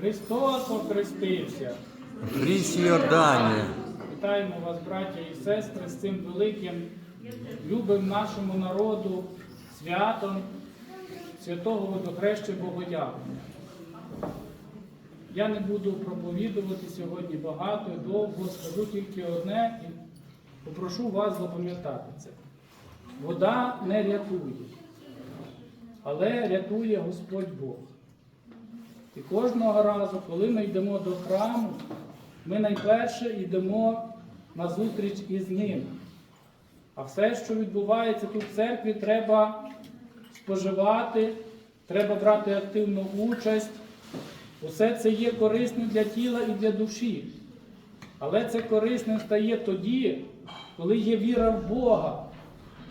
Христос охрестився. В Йордані. Вітаємо вас, браття і сестри, з цим великим, любим нашому народу святом святого водохреща Богоявлення. Я не буду проповідувати сьогодні багато і довго, скажу тільки одне і попрошу вас запам'ятати це. Вода не рятує, але рятує Господь Бог. І кожного разу, коли ми йдемо до храму, ми найперше йдемо на зустріч із ним. А все, що відбувається тут в церкві, треба споживати, треба брати активну участь. Усе це є корисним для тіла і для душі. Але це корисним стає тоді, коли є віра в Бога.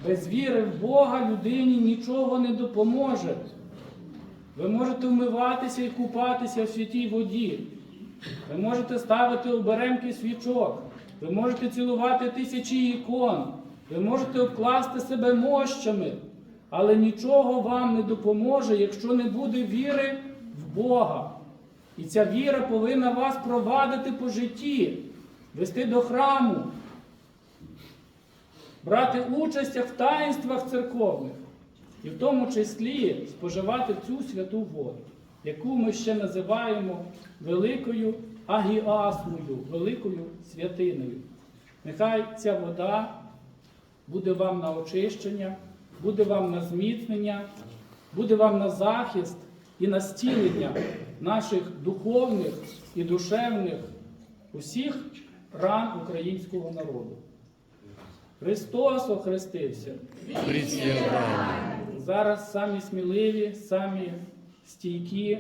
Без віри в Бога людині нічого не допоможе. Ви можете вмиватися і купатися в святій воді. Ви можете ставити оберемки свічок. Ви можете цілувати тисячі ікон. Ви можете обкласти себе мощами. Але нічого вам не допоможе, якщо не буде віри в Бога. І ця віра повинна вас провадити по житті, вести до храму, брати участь в таїнствах церковних. І в тому числі споживати цю святу воду, яку ми ще називаємо великою агіасною, великою святиною. Нехай ця вода буде вам на очищення, буде вам на зміцнення, буде вам на захист і на стілення наших духовних і душевних усіх ран українського народу. Христос охрестився. Зараз самі сміливі, самі стійкі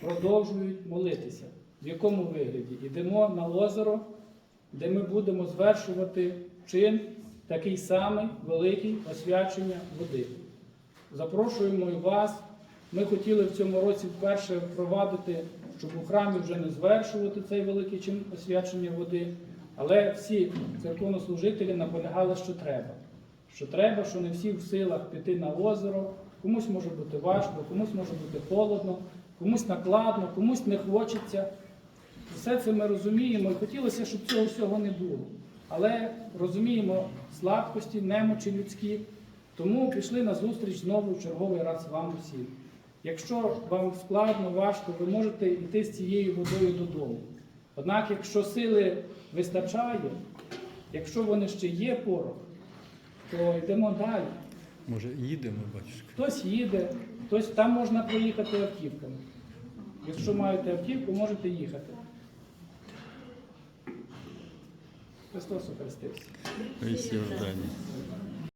продовжують молитися. В якому вигляді? Йдемо на озеро, де ми будемо звершувати чин такий самий великий освячення води. Запрошуємо і вас. Ми хотіли в цьому році вперше впровадити, щоб у храмі вже не звершувати цей великий чин освячення води. Але всі церковнослужителі наполягали, що треба. Що треба, що не всі в силах піти на озеро, комусь може бути важко, комусь може бути холодно, комусь накладно, комусь не хочеться. Все це ми розуміємо і хотілося, щоб цього всього не було. Але розуміємо слабкості, немочі людські, тому пішли на зустріч знову в черговий раз вам усім. Якщо вам складно, важко, ви можете йти з цією водою додому. Однак, якщо сили вистачає, якщо вони ще є порох, то йдемо далі. Може, їдемо, батюшка? Хтось їде, хтось там можна проїхати автівками. Якщо маєте автівку, можете їхати. Христос охрестився.